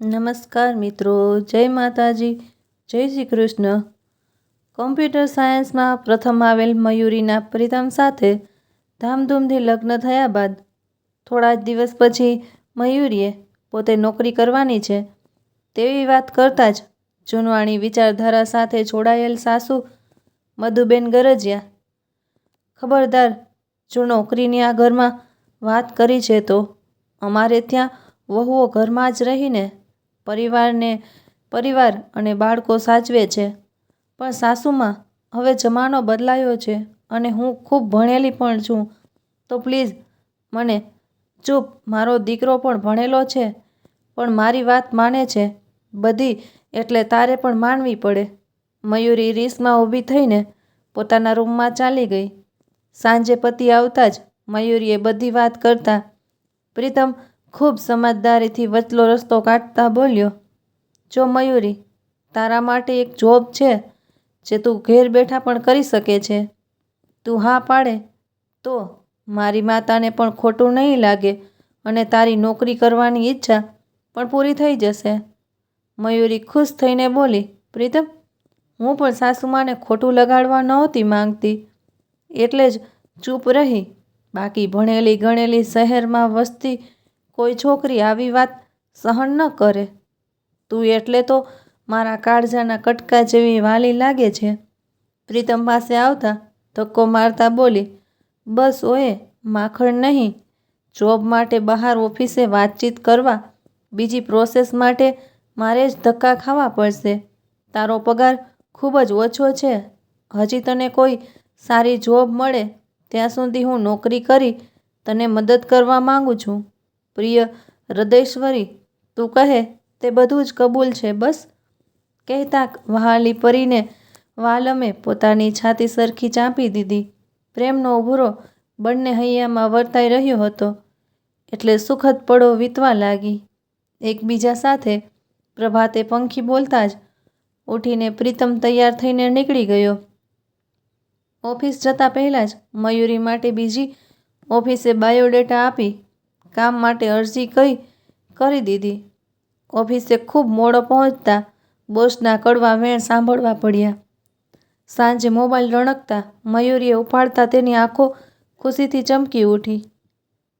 નમસ્કાર મિત્રો, જય માતાજી, જય શ્રી કૃષ્ણ. કોમ્પ્યુટર સાયન્સમાં પ્રથમ આવેલ મયુરીના પ્રીતમ સાથે ધામધૂમથી લગ્ન થયા બાદ થોડા જ દિવસ પછી મયુરીએ પોતે નોકરી કરવાની છે. તેવી વાત કરતાં જ જૂનવાણી વિચારધારા સાથે જોડાયેલ સાસુ મધુબેન ગરજિયા, ખબરદાર જો નોકરીની આ ઘરમાં વાત કરી છે તો અમારે ત્યાં વહુઓ ઘરમાં જ રહીને પરિવારને પરિવાર અને બાળકો સાચવે છે. પણ સાસુમાં હવે જમાનો બદલાયો છે અને હું ખૂબ ભણેલી પણ છું. તો પ્લીઝ મને ચૂપ મારો દીકરો પણ ભણેલો છે. પણ મારી વાત માને છે. બધી એટલે તારે પણ માનવી પડે. મયુરી રીસમાં ઊભી થઈને પોતાના રૂમમાં ચાલી ગઈ. સાંજે પતિ આવતા જ મયુરીએ બધી વાત કરતા, પ્રીતમ ખૂબ સમજદારીથી વચલો રસ્તો કાઢતા બોલ્યો, જો મયુરી, તારા માટે એક જોબ છે જે તું ઘેર બેઠા પણ કરી શકે છે. તું હા પાડે તો મારી માતાને પણ ખોટું નહીં લાગે અને તારી નોકરી કરવાની ઈચ્છા પણ પૂરી થઈ જશે. મયુરી ખુશ થઈને બોલી, પ્રીતમ, હું પણ સાસુમાને ખોટું લગાડવા નહોતી માંગતી. એટલે જ ચૂપ રહી. બાકી ભણેલી ગણેલી શહેરમાં વસતી કોઈ છોકરી આવી વાત સહન ન કરે. તું એટલે તો મારા કાળજાના કટકા જેવી વાલી લાગે છે. પ્રીતમ પાસે આવતા ધક્કો મારતા બોલી, બસ ઓએ, માખણ નહીં. જોબ માટે બહાર ઓફિસે વાતચીત કરવા, બીજી પ્રોસેસ માટે મારે જ ધક્કા ખાવા પડશે. તારો પગાર ખૂબ જ ઓછો છે. હજી તને કોઈ સારી જોબ મળે, ત્યાં સુધી હું નોકરી કરી તને મદદ કરવા માગું છું. પ્રિય હૃદયશ્વરી, તું કહે, તે બધું જ કબૂલ છે, બસ? કહેતા વહાલી પરીને વાલમે પોતાની છાતી સરખી ચાંપી દીધી. પ્રેમનો ઉભરો બંને હૈયામાં વર્તાઈ રહ્યો હતો. એટલે સુખદ પળો વીતવા લાગી. એકબીજા સાથે પ્રભાતે પંખી બોલતા જ ઉઠીને પ્રીતમ તૈયાર થઈને નીકળી ગયો. ઓફિસ જતાં પહેલાં જ મયુરી માટે બીજી ઓફિસે બાયોડેટા આપી કામ માટે અરજી કઈ કરી દીધી? ઓફિસે ખૂબ મોડો પહોંચતા બોસના કડવા વેણ સાંભળવા પડ્યા. સાંજે મોબાઈલ રણકતા મયુરીએ ઉપાડતા તેની આંખો ખુશીથી ચમકી ઉઠી.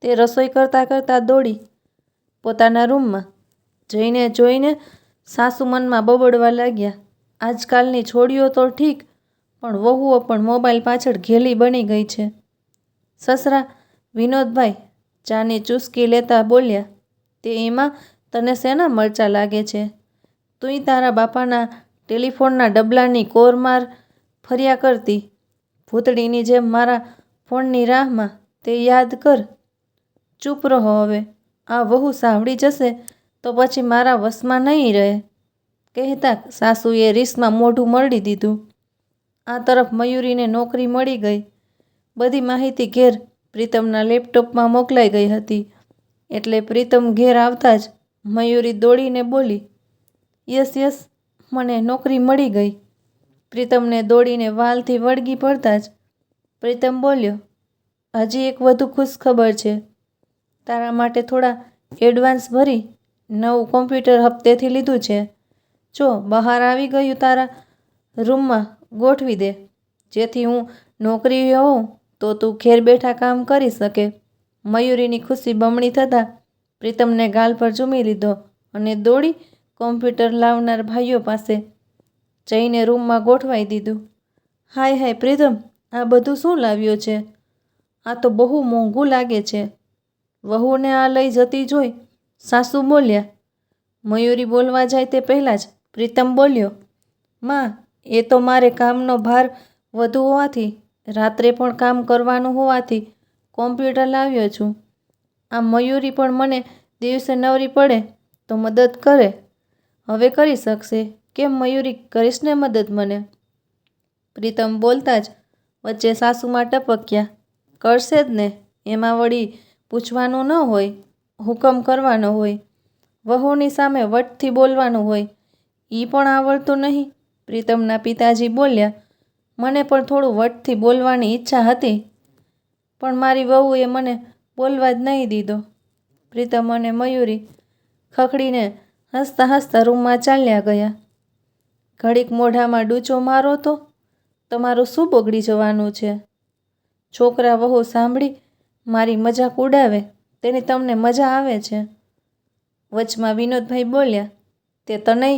તે રસોઈ કરતાં કરતાં દોડી પોતાના રૂમમાં જઈને જોઈને સાસુ મનમાં બબડવા લાગ્યા. આજકાલની છોડીઓ તો ઠીક, પણ વહુઓ પણ મોબાઈલ પાછળ ઘેલી બની ગઈ છે. સસરા વિનોદભાઈ ચાની ચૂસકી લેતા બોલ્યા, તે એમાં તને શેના મરચા લાગે છે? તુંય તારા બાપાના ટેલિફોનના ડબલાની કોરમાર ફર્યા કરતી. ભૂતળીની જેમ મારા ફોનની રાહમાં તે યાદ કર. ચૂપ રહો હવે. આ વહુ સાંભળી જશે તો પછી મારા વશમાં નહીં રહે. કહેતા સાસુએ રીસમાં મોઢું મળી દીધું. આ તરફ મયુરીને નોકરી મળી ગઈ. બધી માહિતી ઘેર પ્રીતમના લેપટોપમાં મોકલાઈ ગઈ હતી. એટલે પ્રીતમ ઘેર આવતા જ મયુરી દોડીને બોલી, યસ યસ, મને નોકરી મળી ગઈ. પ્રીતમને દોડીને વાલથી વળગી પડતા જ પ્રીતમ બોલ્યો, હજી એક વધુ ખુશ ખબર છે. તારા માટે થોડા એડવાન્સ ભરી નવું કોમ્પ્યુટર હપ્તેથી લીધું છે. જો બહાર આવી ગયું તારા રૂમમાં ગોઠવી દે, જેથી હું નોકરી હોઉં તો તું ઘેર બેઠા કામ કરી શકે. મયુરીની ખુશી બમણી થતાં પ્રીતમને ગાલ પર ઝૂમી લીધો અને દોડી કોમ્પ્યુટર લાવનાર ભાઈઓ પાસે જઈને રૂમમાં ગોઠવાઈ દીધું. હાય હાય પ્રીતમ, આ બધું શું લાવ્યો છે? આ તો બહુ મોંઘું લાગે છે. વહુને આ લઈ જતી જોઈ સાસુ બોલ્યા, મયુરી બોલવા જાય તે પહેલાં જ પ્રીતમ બોલ્યો, માં, એ તો મારે કામનો ભાર વધુ હોવાથી રાત્રે પણ કામ કરવાનું હોવાથી કોમ્પ્યુટર લાવ્યો છું. આ મયુરી પણ મને દિવસે નવરી પડે તો મદદ કરે. હવે કરી શકશે? કેમ મયુરી કરીશ ને મદદ મને? પ્રીતમ બોલતા જ વચ્ચે સાસુમાં ટપક્યા. કરશે જ ને, એમાં વળી પૂછવાનું ન હોય, હુકમ કરવાનો હોય, વહુની સામે વટથી બોલવાનું હોય એ પણ આવડતું નહીં. પ્રીતમના પિતાજી બોલ્યા મને પણ થોડું વટથી બોલવાની ઈચ્છા હતી, પણ મારી વહુએ મને બોલવા જ નહીં દીધો. પ્રીતમ અને મયુરી ખખડીને હસતા હસતા રૂમમાં ચાલ્યા ગયા. ઘડીક મોઢામાં ડૂચો મારો તો તમારું શું બગડી જવાનું છે? છોકરા વહુ સાંભળી મારી મજાક ઉડાવે, તેની તમને મજા આવે છે? વચમાં વિનોદભાઈ બોલ્યા, તે તને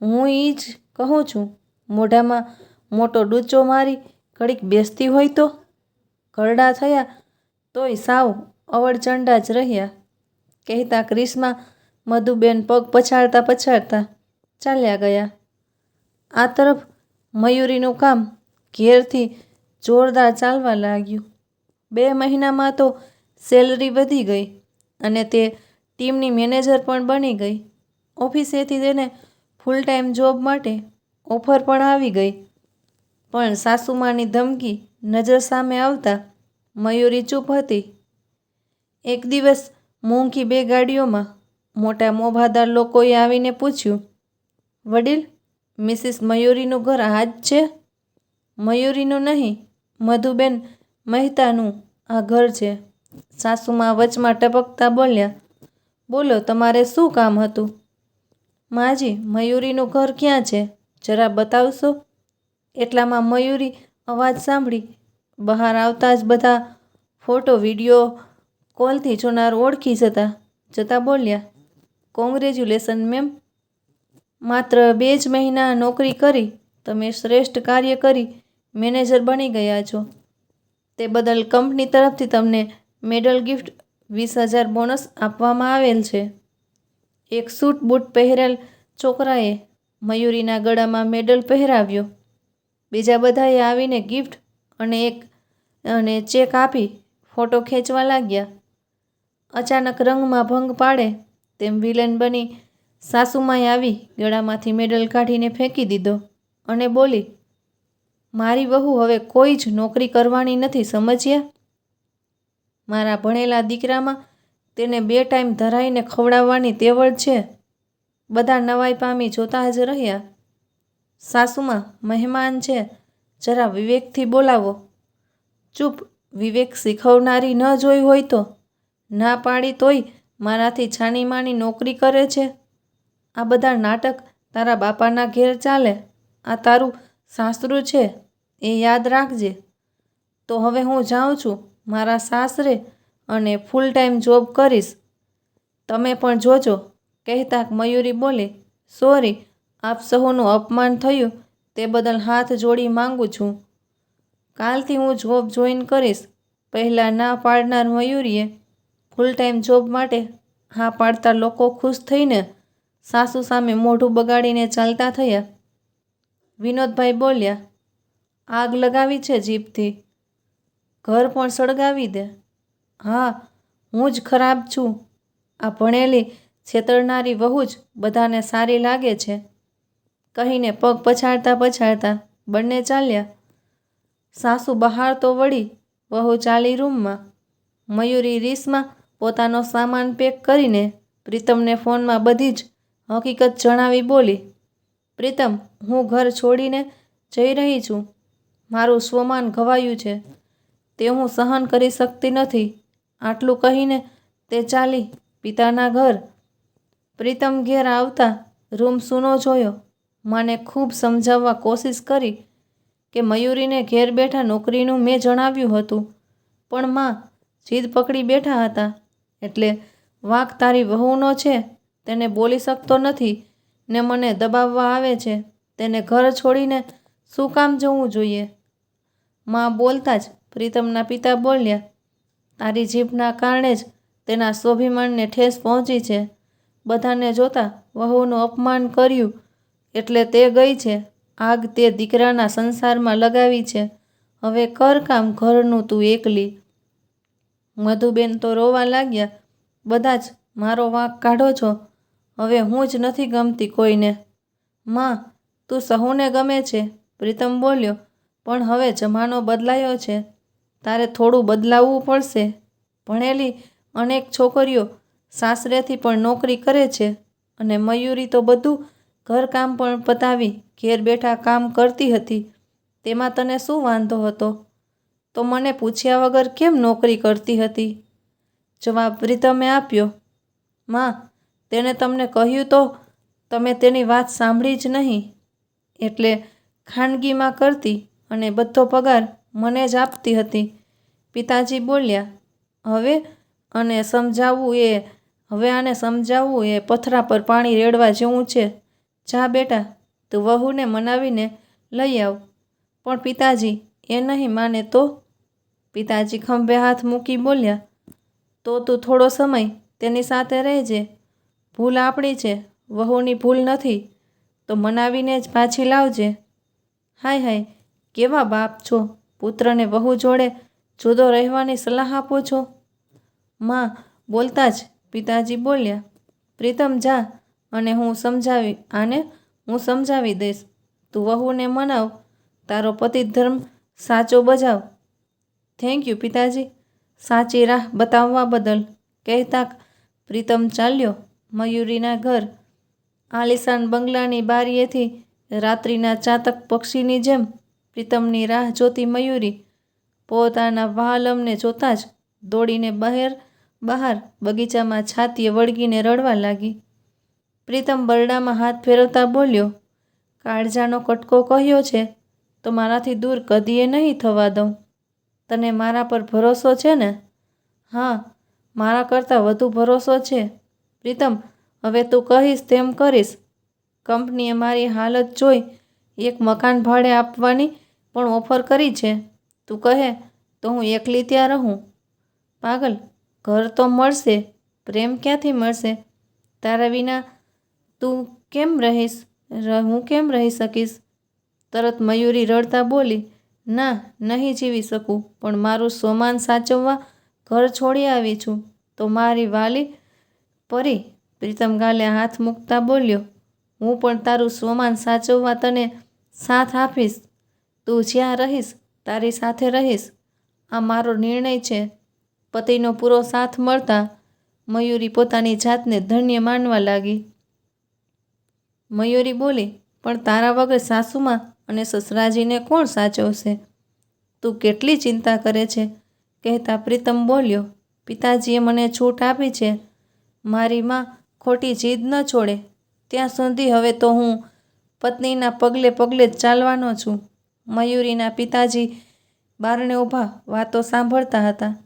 હું એ જ કહું છું. મોઢામાં મોટો ડૂચો મારી, ઘડીક બેસતી હોય તો? ઘરડા થયા, તોય સાવ અવળચંડા જ રહ્યા. કહેતા ક્રિસમાં મધુબેન પગ પછાડતા પછાડતા ચાલ્યા ગયા. આ તરફ મયુરીનું કામ ઘેરથી જોરદાર ચાલવા લાગ્યું. બે મહિનામાં તો સેલરી વધી ગઈ અને તે ટીમની મેનેજર પણ બની ગઈ. ઓફિસેથી તેને ફૂલ ટાઈમ જોબ માટે ઓફર પણ આવી ગઈ. પણ સાસુમાની ધમકી નજર સામે આવતા મયુરી ચૂપ હતી. એક દિવસ મોંઘી બે ગાડીઓમાં મોટા મોભાદાર લોકોએ આવીને પૂછ્યું, વડીલ, મિસિસ મયુરીનું ઘર આ જ છે? મયુરીનું નહીં, મધુબેન મહેતાનું આ ઘર છે. સાસુમાં વચમાં ટપકતા બોલ્યા, બોલો, તમારે શું કામ હતું? માજી, મયુરીનું ઘર ક્યાં છે? જરા બતાવશો? એટલામાં મયુરી અવાજ સાંભળી બહાર આવતા જ બધા ફોટો, વીડિયો કોલથી જોનાર ઓળખી જતા જતા બોલ્યા કોંગ્રેચ્યુલેશન મેમ માત્ર બે જ મહિના નોકરી કરી, તમે શ્રેષ્ઠ કાર્ય કરી, મેનેજર બની ગયા છો. તે બદલ કંપની તરફથી તમને મેડલ ગિફ્ટ વીસ હજાર બોનસ આપવામાં આવેલ છે. એક સૂટ બૂટ પહેરેલ છોકરાએ મયુરીના ગળામાં મેડલ પહેરાવ્યો. બીજા બધાએ આવીને ગિફ્ટ અને એક, અને ચેક આપી ફોટો ખેંચવા લાગ્યા. અચાનક રંગમાં ભંગ પાડે, તેમ વિલન બની સાસુમાએ આવી, ગળામાંથી મેડલ કાઢીને ફેંકી દીધો અને બોલી, મારી વહુ હવે કોઈ જ નોકરી કરવાની નથી, સમજ્યા? મારા ભણેલા દીકરામાં તેને બે ટાઈમ ધરાઈને ખવડાવવાની તેવડ છે. બધા નવાઈ પામી જોતા જ રહ્યા. સાસુમાં મહેમાન છે, જરા વિવેકથી બોલાવો. ચૂપ, વિવેક શીખવનારી ન જોઈ હોય તો? ના પાડી તોય મારાથી છાનીમાની નોકરી કરે છે? આ બધા નાટક તારા બાપાના ઘેર ચાલે? આ તારું સાસરું છે, એ યાદ રાખજે. તો હવે હું જાઉં છું, મારા સાસરે, અને ફૂલ ટાઈમ જોબ કરીશ. તમે પણ જોજો, કહેતા મયુરી બોલે, સોરી આપ સહુનું અપમાન થયું, તે બદલ હાથ જોડી માંગુ છું. કાલથી હું જોબ જોઈન કરીશ. પહેલાં ના પાડનાર મયુરીએ ફૂલ ટાઈમ જોબ માટે હા પાડતા લોકો ખુશ થઈને સાસુ સામે મોઢું બગાડીને ચાલતા થયા. વિનોદભાઈ બોલ્યા, આગ લગાવી છે જીભથી. ઘર પણ સળગાવી દે. હા, હું જ ખરાબ છું. આ ભણેલી છેતરનારી વહુ જ બધાને સારી લાગે છે. કહીને પગ પછાડતા પછાડતા બંને ચાલ્યા. સાસુ બહાર તો વળી વહુ ચાલી રૂમમાં. મયુરી રીસમાં પોતાનો સામાન પેક કરીને પ્રીતમને ફોનમાં બધી જ હકીકત જણાવી બોલી, પ્રીતમ, હું ઘર છોડીને જઈ રહી છું. મારું સ્વમાન ઘવાયું છે. તે હું સહન કરી શકતી નથી. આટલું કહીને તે ચાલી પિતાના ઘર. પ્રીતમ ઘેર આવતા રૂમ સૂનો જોયો. મને ખૂબ સમજાવવા કોશિશ કરી કે મયુરીને ઘેર બેઠા નોકરીનું મેં જણાવ્યું હતું. પણ માં જીદ પકડી બેઠા હતા. એટલે વાંક તારી વહુનો છે, તેને બોલી શકતો નથી ને મને દબાવવા આવે છે. તેને ઘર છોડીને શું કામ જવું જોઈએ? માં બોલતા જ પ્રીતમના પિતા બોલ્યા, તારી જીભના કારણે જ તેના સ્વાભિમાનને ઠેસ પહોંચી છે. બધાને જોતા વહુનું અપમાન કર્યું એટલે તે ગઈ છે. આગ તે દીકરાના સંસારમાં લગાવી છે. હવે કર કામ ઘરનું તું એકલી. મધુબેન તો રોવા લાગ્યા. બધા જ મારો વાંક કાઢો છો. હવે હું જ નથી ગમતી કોઈને. માં, તું સહુને ગમે છે. પ્રીતમ બોલ્યો, પણ હવે જમાનો બદલાયો છે. તારે થોડું બદલાવવું પડશે. ભણેલી અનેક છોકરીઓ સાસરેથી પણ નોકરી કરે છે. અને મયુરી તો બધું ઘરકામ પણ પતાવી ઘેર બેઠા કામ કરતી હતી. તેમાં તને શું વાંધો હતો? તો મને પૂછ્યા વગર કેમ નોકરી કરતી હતી? જવાબ પ્રીતમે આપ્યો, માં, તેણે તમને કહ્યું તો તમે તેની વાત સાંભળી જ નહીં. એટલે ખાનગીમાં કરતી અને બધો પગાર મને જ આપતી હતી. પિતાજી બોલ્યા, હવે અને સમજાવવું એ, હવે આને સમજાવવું એ પથરા પર પાણી રેડવા જેવું છે. જા બેટા, તું વહુને મનાવીને લઈ આવ. પણ પિતાજી, એ નહીં માને તો? પિતાજી ખંભે હાથ મૂકી બોલ્યા, તો તું થોડો સમય તેની સાથે રહેજે. ભૂલ આપણી છે, વહુની ભૂલ નથી, તો મનાવીને જ પાછી લાવજે. હાય હાય, કેવા બાપ છો? પુત્રને વહુ જોડે જુદો રહેવાની સલાહ આપો છો? માં બોલતા જ પિતાજી બોલ્યા, પ્રીતમ જા અને હું સમજાવી, આને હું સમજાવી દઈશ. તું વહુને મનાવ, તારો પતિ ધર્મ સાચો બજાવ. થેન્ક યુ પિતાજી. સાચી રાહ બતાવવા બદલ કહેતા પ્રીતમ ચાલ્યો મયુરીના ઘર. આલિશાન બંગલાની બારીએથી રાત્રિના ચાતક પક્ષીની જેમ પ્રીતમની રાહ જોતી મયુરી પોતાના વહાલમને જોતાં જ દોડીને બહાર બહાર બગીચામાં છાતીએ વળગીને રડવા લાગી. પ્રીતમ બરડામાં હાથ ફેરવતા બોલ્યો, કાળજાનો કટકો કહ્યો છે, તો મારાથી દૂર કદીએ નહીં થવા દઉં. તને મારા પર ભરોસો છે ને? હા, મારા કરતાં વધુ ભરોસો છે. પ્રીતમ, હવે તું કહીશ તેમ કરીશ. કંપનીએ મારી હાલત જોઈ, એક મકાન ભાડે આપવાની પણ ઓફર કરી છે. તું કહે, તો હું એકલી ત્યાં રહું. પાગલ, ઘર તો મળશે, પ્રેમ ક્યાંથી મળશે? તારા વિના તું કેમ રહીશ? હું કેમ રહી શકીશ? તરત મયુરી રડતા બોલી, ના, નહીં જીવી શકું, પણ મારું સોમાન સાચવવા ઘર છોડી આવી છું. તો મારી વાલી પરી પ્રીતમ ગાલે હાથ મૂકતા બોલ્યો, હું પણ તારું સોમાન સાચવવા તને સાથ આપીશ. તું જ્યાં રહીશ, તારી સાથે રહીશ. આ મારો નિર્ણય છે. પતિનો પૂરો સાથ મળતા મયુરી પોતાની જાતને ધન્ય માનવા લાગી. મયુરી બોલી, પણ તારા વગર સાસુમાં અને સસરાજીને કોણ સાચવશે? તું કેટલી ચિંતા કરે છે? કહેતા પ્રીતમ બોલ્યો, પિતાજીએ મને છૂટ આપી છે. મારી માં ખોટી જીદ ન છોડે. ત્યાં સુધી હવે તો હું પત્નીના પગલે પગલે જ ચાલવાનો છું. મયુરીના પિતાજી બારણે ઊભા વાતો સાંભળતા હતા.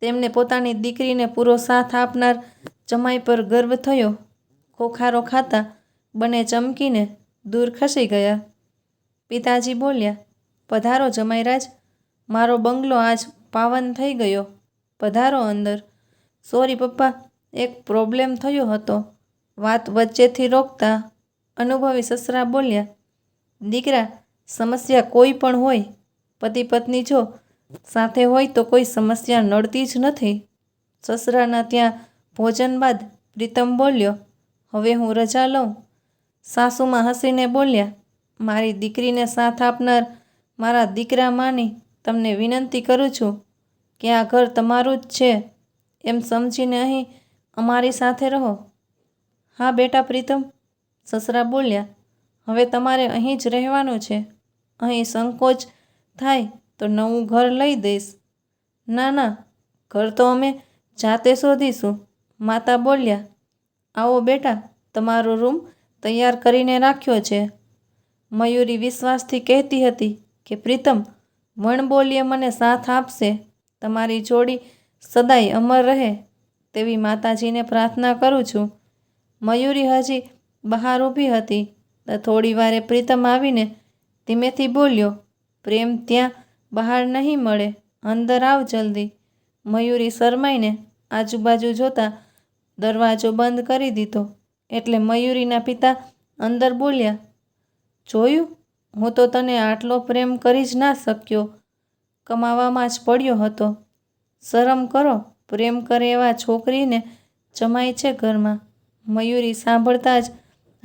તેમને પોતાની દીકરીને પૂરો સાથ આપનાર જમાઈ પર ગર્વ થયો. ખોખારો ખાતા બંને ચમકીને દૂર ખસી ગયા. પિતાજી બોલ્યા, પધારો જમાઈરાજ, મારો બંગલો આજ પાવન થઈ ગયો. પધારો અંદર. સોરી પપ્પા, એક પ્રોબ્લેમ થયો હતો. વાત વચ્ચેથી રોકતા અનુભવી સસરા બોલ્યા, દીકરા, સમસ્યા કોઈ પણ હોય પતિ પત્ની જો સાથે હોય તો કોઈ સમસ્યા નડતી જ નથી. સસરાના ત્યાં ભોજન બાદ પ્રીતમ બોલ્યો, હવે હું રજા લઉં. સાસુમાં હસીને બોલ્યા, મારી દીકરીને સાથ આપનાર મારા દીકરા માની તમને વિનંતી કરું છું કે આ ઘર તમારું જ છે, એમ સમજીને અહીં અમારી સાથે રહો. હા બેટા પ્રીતમ, સસરા બોલ્યા, હવે તમારે અહીં જ રહેવાનું છે. અહીં સંકોચ થાય તો નવું ઘર લઈ દઈશ. ના ના, ઘર તો અમે જાતે શોધીશું, માતા બોલ્યા. આવો બેટા, તમારો રૂમ તૈયાર કરીને રાખ્યો છે. મયુરી વિશ્વાસથી કહેતી હતી કે, પ્રીતમ વણબોલીએ મને સાથ આપશે. તમારી જોડી સદાય અમર રહે તેવી માતાજીને પ્રાર્થના કરું છું. મયુરી હજી બહાર ઊભી હતી. થોડી વારે પ્રીતમ આવીને ધીમેથી બોલ્યો, પ્રેમ ત્યાં બહાર નહીં મળે. અંદર આવ જલ્દી. મયુરી શરમાઈને આજુબાજુ જોતા દરવાજો બંધ કરી દીધો. એટલે મયુરીના પિતા અંદર બોલ્યા, જોયું? હું તો તને આટલો પ્રેમ કરી જ ના શક્યો. કમાવામાં જ પડ્યો હતો. શરમ કરો, પ્રેમ કરે એવા છોકરીને જમાય છે ઘરમાં. મયુરી સાંભળતા જ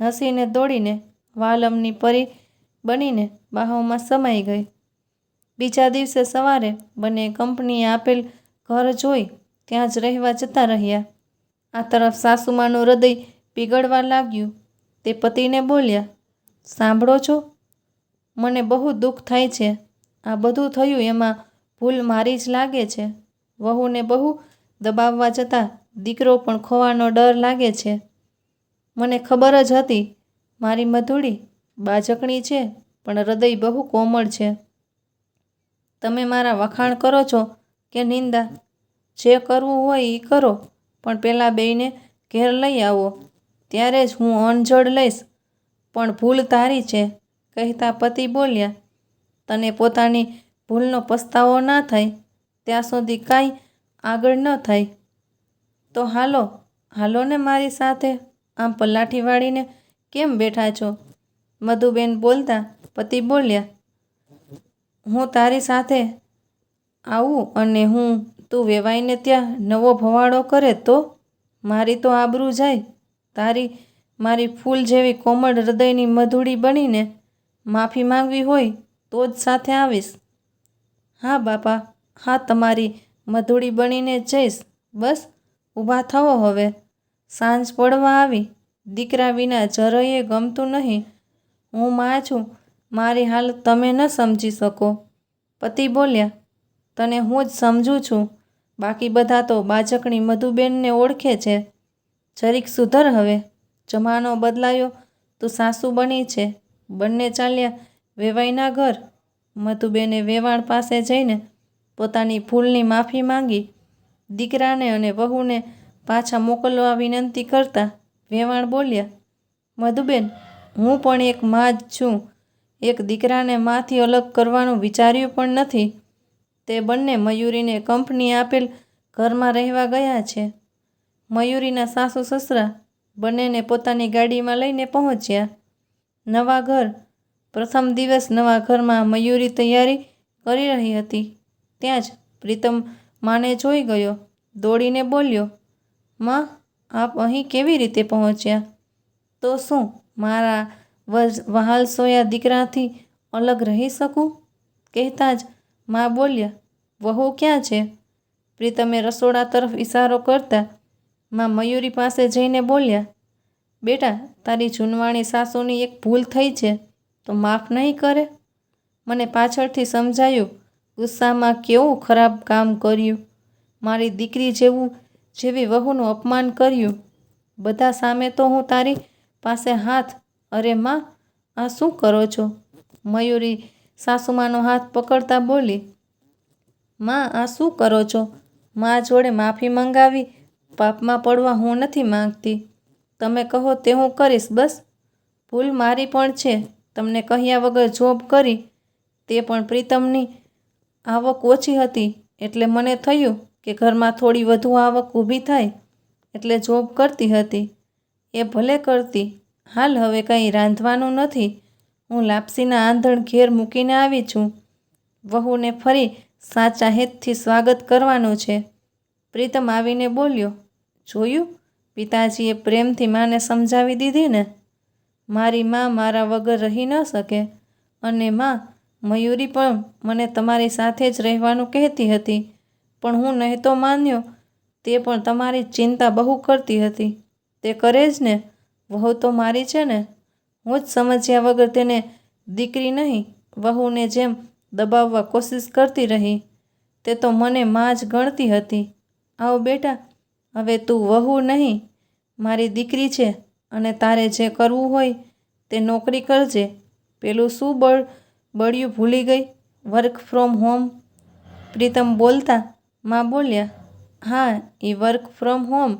હસીને દોડીને વાલમની પરી બનીને બાહોમાં સમાઈ ગઈ. બીજા દિવસે સવારે બંને કંપનીએ આપેલ ઘર જોઈ ત્યાં જ રહેવા જતા રહ્યા. આ તરફ સાસુમાનું હૃદય પીગળવા લાગ્યું. તે પતિને બોલ્યા, સાંભળો છો? મને બહુ દુઃખ થાય છે. આ બધું થયું એમાં ભૂલ મારી જ લાગે છે. વહુને બહુ દબાવવા જતાં દીકરો પણ ખોવાનો ડર લાગે છે. મને ખબર જ હતી, મારી મધુડી બાજકણી છે, પણ હૃદય બહુ કોમળ છે. તમે મારા વખાણ કરો છો કે નિંદા? જે કરવું હોય એ કરો, પણ પહેલાં બેયને ઘેર લઈ આવો. ત્યારે જ હું અણજડ લઈશ. પણ ભૂલ તારી છે, કહેતા પતિ બોલ્યા. તને પોતાની ભૂલનો પસ્તાવો ના થાય ત્યાં સુધી કાંઈ આગળ ન થાય તો હાલો હાલો ને મારી સાથે, આમ પલાઠી વાળીને કેમ બેઠા છો? મધુબેન બોલતા પતિ બોલ્યા, હું તારી સાથે આવું અને હું તું વેવાઈને ત્યાં નવો ભવાડો કરે તો? મારી તો આબરૂ જાય. તારી, મારી ફૂલ જેવી કોમળ હૃદયની મધુડી બનીને માફી માંગવી હોય તો જ સાથે આવીશ. હા બાપા, હા તમારી મધુડી બનીને જઈશ. બસ, ઊભા થવો હવે. સાંજ પડવા આવી. દીકરા વિના જરાયે ગમતું નહીં. હું માં છું. મારી હાલત તમે ન સમજી શકો. પતિ બોલ્યા, તને હું જ સમજું છું. બાકી બધા તો બાજકણી મધુબેનને ઓળખે છે. જરીક સુધર હવે. જમાનો બદલાયો તું સાસુ બની છે. બંને ચાલ્યા વેવાઈના ઘર. મધુબેને વેવાણ પાસે જઈને પોતાની ભૂલની માફી માંગી. દીકરાને અને વહુને પાછા મોકલવા વિનંતી કરતા વેવાણ બોલ્યા, મધુબેન, હું પણ એક મા જ છું. એક દીકરાને માથી અલગ કરવાનું વિચાર્યું પણ નથી. તે બંને મયુરીને કંપની આપેલ ઘરમાં રહેવા ગયા છે. મયુરીના સાસુ સસરા બંનેને પોતાની ગાડીમાં લઈને પહોંચ્યા. નવા ઘર. પ્રથમ દિવસ નવા ઘરમાં મયુરી તૈયારી કરી રહી હતી. ત્યાં જ પ્રીતમ માને જોઈ ગયો, દોડીને બોલ્યો, માં, આપ અહીં કેવી રીતે પહોંચ્યા? તો શું મારા વહાલ સોયા દીકરાથી અલગ રહી શકું? કહેતા જ માં બોલ્યા, વહુ ક્યાં છે? પ્રીતમે રસોડા તરફ ઇશારો કરતા માં મયુરી પાસે જઈને બોલ્યા, બેટા, તારી જૂનવાણી સાસુની એક ભૂલ થઈ છે, તો માફ નહીં કરે. મને પાછળથી સમજાયું, ગુસ્સામાં કેવું ખરાબ કામ કર્યું. મારી દીકરી જેવું, જેવી વહુનું અપમાન કર્યું. બધા સામે તો હું તારી પાસે હાથ, અરે માં, આ શું કરો છો? મયુરી સાસુમાનો હાથ પકડતા બોલી, માં, આ શું કરો છો? મા જોડે માફી મંગાવી પાપમાં પડવા હું નથી માંગતી. તમે કહો તે હું કરીશ, બસ. ભૂલ મારી પણ છે. તમને કહ્યા વગર જોબ કરી, તે પણ પ્રીતમની આવક ઓછી હતી. એટલે મને થયું કે ઘરમાં થોડી વધુ આવક ઊભી થાય, એટલે જોબ કરતી હતી. એ ભલે કરતી, હાલ હવે કંઈ રાંધવાનું નથી. હું લાપસીના આંધણ ઘેર મૂકીને આવી છું. વહુને ફરી સાચા હેતથી સ્વાગત કરવાનું છે. પ્રીતમ આવીને બોલ્યો જોયું? પિતાજીએ પ્રેમથી માને સમજાવી દીધી ને? મારી માં મારા વગર રહી ન શકે. અને માં, મયુરી પણ મને તમારી સાથે જ રહેવાનું કહેતી હતી. પણ હું નહીં તો માન્યો, તે પણ તમારી ચિંતા બહુ કરતી હતી. તે કરે જ ને? વહુ તો મારી છે ને? હું જ સમજ્યા વગર તેને દીકરી નહીં, વહુને જેમ દબાવવા કોશિશ કરતી રહી. તે તો મને માં જ ગણતી હતી. આવો બેટા હવે તું વહુ નહીં, મારી દીકરી છે અને તારે જે કરવું હોય તે નોકરી કરજે. પેલું શું બળ, બળ્યું ભૂલી ગઈ? વર્ક ફ્રોમ હોમ પ્રીતમ બોલતા, માં બોલ્યા, હા એ વર્ક ફ્રોમ હોમ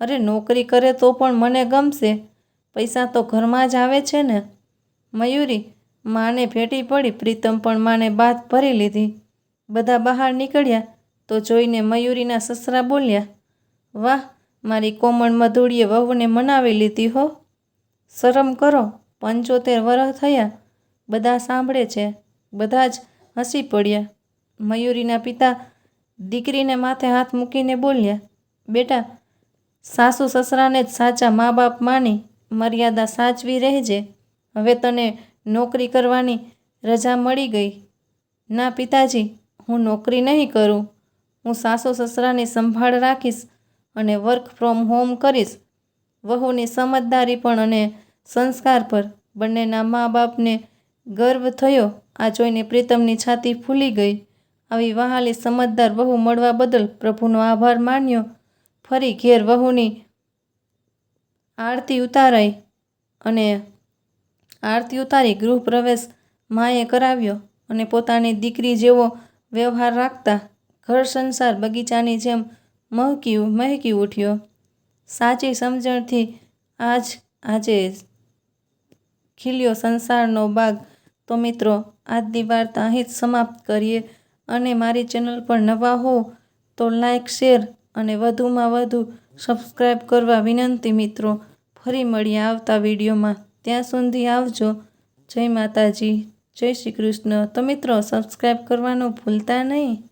અરે નોકરી કરે તો પણ મને ગમશે. પૈસા તો ઘરમાં જ આવે છે ને. મયુરી, માને ભેટી પડી. પ્રીતમ પણ માને બાથ ભરી લીધી. બધા બહાર નીકળ્યા તો જોઈને મયુરીના સસરા બોલ્યા વાહ, મારી કોમળ મધુડીએ વહુને મનાવી લીધી હો. શરમ કરો, પંચોતેર વરસ થયા, બધા સાંભળે છે, બધા જ હસી પડ્યા. મયુરીના પિતા દીકરીને માથે હાથ મૂકીને બોલ્યા, બેટા, સાસુ સસરાને જ સાચા મા બાપ માની, મર્યાદા સાચવી રહેજે. હવે તને નોકરી કરવાની રજા મળી ગઈ. ના પિતાજી, હું નોકરી નહીં કરું. હું સાસુ સસરાની સંભાળ રાખીશ અને વર્ક ફ્રોમ હોમ કરીશ. વહુની સમજદારી પણ અને સંસ્કાર પર બંનેના મા બાપને ગર્વ થયો. આ જોઈને પ્રીતમની છાતી ફૂલી ગઈ. આવી વહાલી સમજદાર વહુ મળવા બદલ પ્રભુનો આભાર માન્યો. ફરી ઘેર વહુની આરતી ઉતારાઈ અને આરતી ઉતારી ગૃહ પ્રવેશ માએ કરાવ્યો અને પોતાની દીકરી જેવો વ્યવહાર રાખતા ઘર સંસાર બગીચાની જેમ મહકી મહેકી ઉઠ્યો. સાચી સમજણથી આજ આજે ખીલ્યો સંસારનો બાગ. તો મિત્રો, આજની વાર્તા અહીં જ સમાપ્ત કરીએ અને મારી ચેનલ પર નવા હો તો લાઇક શેર અને વધુમાં વધુ સબસ્ક્રાઈબ કરવા વિનંતી મિત્રો. ફરી મળીએ આવતા વિડીયોમાં. ત્યાં સુધી આવજો. જય માતાજી. જય શ્રી કૃષ્ણ. તો મિત્રો, સબસ્ક્રાઈબ કરવાનું ભૂલતા નહીં.